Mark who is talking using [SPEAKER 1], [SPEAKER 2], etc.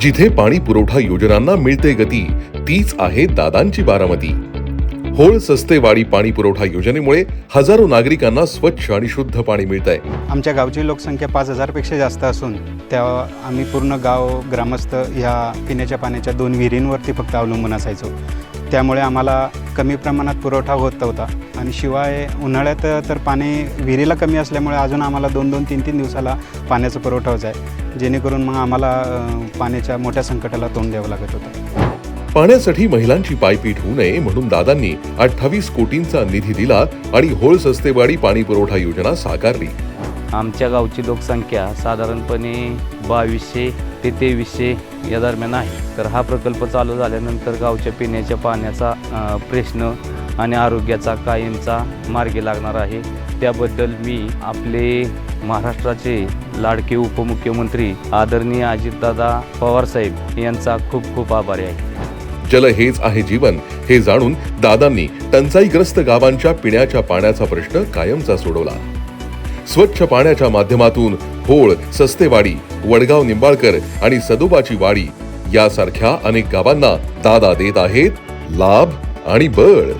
[SPEAKER 1] जिथे पाणी पुरवठा योजनांना मिळते गती तीच आहे दादांची बारामती. होळ सस्तेवाडी पाणी पुरवठा योजनेमुळे हजारो नागरिकांना स्वच्छ आणि शुद्ध पाणी मिळत आहे
[SPEAKER 2] आमच्या गावची लोकसंख्या पाच हजारपेक्षा जास्त असून त्या आम्ही पूर्ण गाव ग्रामस्थ ह्या पिण्याच्या पाण्याच्या दोन विहिरींवरती फक्त अवलंबून असायचो. त्यामुळे आम्हाला कमी प्रमाणात पुरवठा होत होता. आणि शिवाय उन्हाळ्यात तर पाणी विहिरीला कमी असल्यामुळे अजून आम्हाला दोन दोन तीन तीन दिवसाला पाण्याचा पुरवठा होत आहे. जेणेकरून मग आम्हाला पाण्याच्या मोठ्या संकटाला तोंड द्यावं लागत होतं.
[SPEAKER 1] पाण्यासाठी महिलांची पायपीट होऊ नये म्हणून दादांनी अठ्ठावीस कोटींचा निधी दिला आणि होळ सस्तेवाडी पाणी पुरवठा योजना साकारली.
[SPEAKER 3] आमच्या गावची लोकसंख्या साधारणपणे बावीसशे ते तेवीसशे या दरम्यान आहे. तर हा प्रकल्प चालू झाल्यानंतर गावच्या पिण्याच्या पाण्याचा प्रश्न आणि आरोग्याचा कायमचा मार्गी लागणार आहे. त्याबद्दल मी आपले महाराष्ट्राचे लाडके उपमुख्यमंत्री आदरणीय अजितदादा पवारसाहेब यांचा खूप खूप आभारी आहे.
[SPEAKER 1] जल हेच आहे जीवन हे जाणून दादांनी टंचाईग्रस्त गावांच्या पिण्याच्या पाण्याचा प्रश्न कायमचा सोडवला. स्वच्छ पाण्याच्या माध्यमातून होळ सस्तेवाडी वडगाव निंबाळकर आणि सदोबाची वाडी यासारख्या अनेक गावांना दादा देत आहेत लाभ आणि बळ.